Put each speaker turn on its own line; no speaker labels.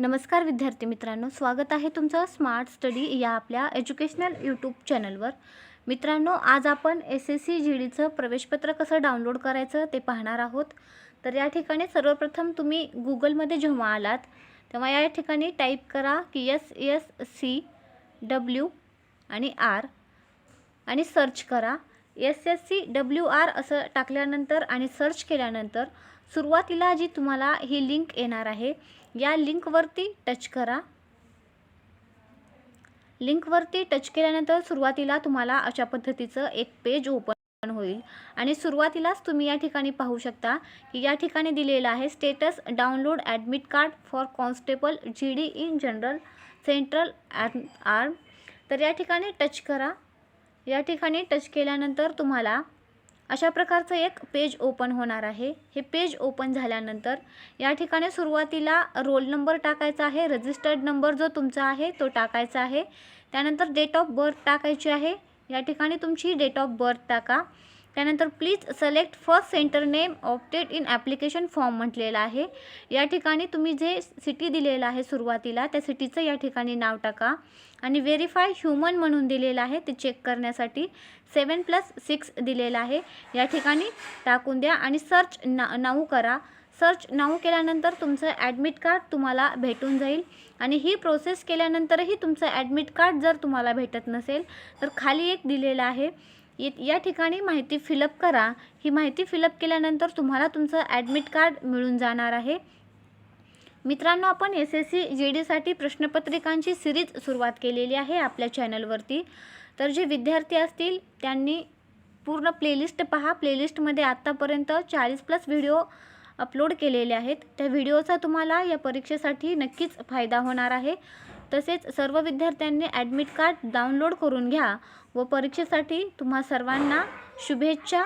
नमस्कार विद्यार्थी मित्रांनो स्वागत आहे तुमचं स्मार्ट स्टडी या आपल्या एज्युकेशनल यूट्यूब चॅनलवर मित्रांनो आज आपण एस एस सी जी डीचं प्रवेशपत्र कसं डाउनलोड करायचं ते पाहणार आहोत. तर या ठिकाणी सर्वप्रथम तुम्ही गुगलमध्ये जेव्हा आलात तेव्हा या ठिकाणी टाईप करा की एस एस सी डब्ल्यू आणि आर आणि सर्च करा. S S C W R असं टाकल्यानंतर आणि सर्च केल्यानंतर सुरुवातीला जी तुम्हाला ही लिंक येणार आहे या लिंकवरती टच करा. लिंकवरती टच केल्यानंतर सुरुवातीला तुम्हाला अशा पद्धतीचं एक पेज ओपन होईल. आणि सुरुवातीलाच तुम्ही या ठिकाणी पाहू शकता की या ठिकाणी दिलेलं आहे status download admit card for constable G D in general central arm तर या ठिकाणी टच करा. या ठिकाणी टच केल्यानंतर तुम्हाला अशा प्रकारचं एक पेज ओपन होणार आहे. हे पेज ओपन झाल्यानंतर या ठिकाणी सुरुवातीला रोल नंबर टाकायचा आहे. रजिस्टर्ड नंबर जो तुमचा आहे तो टाकायचा आहे. त्यानंतर डेट ऑफ बर्थ टाकायची आहे. या ठिकाणी तुमची डेट ऑफ बर्थ टाका. त्यानंतर please select first centre name opted in application form म्हटलेलं आहे. या ठिकाणी तुम्ही जे सिटी दिलेलं आहे सुरुवातीला त्या सिटीचं या ठिकाणी नाव टाका आणि व्हेरीफाय ह्युमन म्हणून दिलेलं आहे ते चेक करण्यासाठी. सेवन प्लस सिक्स दिलेलं आहे. या ठिकाणी टाकून द्या आणि सर्च ना नाऊ करा. सर्च नाऊ केल्यानंतर तुमचं ॲडमिट कार्ड तुम्हाला भेटून जाईल आणि ही प्रोसेस केल्यानंतरही तुमचं ॲडमिट कार्ड जर तुम्हाला भेटत नसेल तर खाली एक दिलेलं आहे. या ठिकाणी माहिती फिलअप करा. ही माहिती फिलअप केल्यानंतर तुम्हाला तुमचं ॲडमिट कार्ड मिळून जाणार आहे. मित्रांनो आपण एस एस सी जी डीसाठी प्रश्नपत्रिकांची सिरीज सुरुवात केलेली आहे आपल्या चॅनलवरती. तर जे विद्यार्थी असतील त्यांनी पूर्ण प्लेलिस्ट पहा. प्लेलिस्टमध्ये आत्तापर्यंत चाळीस प्लस व्हिडिओ अपलोड केलेले आहेत. त्या व्हिडिओचा तुम्हाला या परीक्षेसाठी नक्कीच फायदा होणार आहे. तसेच सर्व विद्यार्थ्यांनी ॲडमिट कार्ड डाउनलोड करून घ्या व परीक्षेसाठी तुम्हा सर्वांना शुभेच्छा.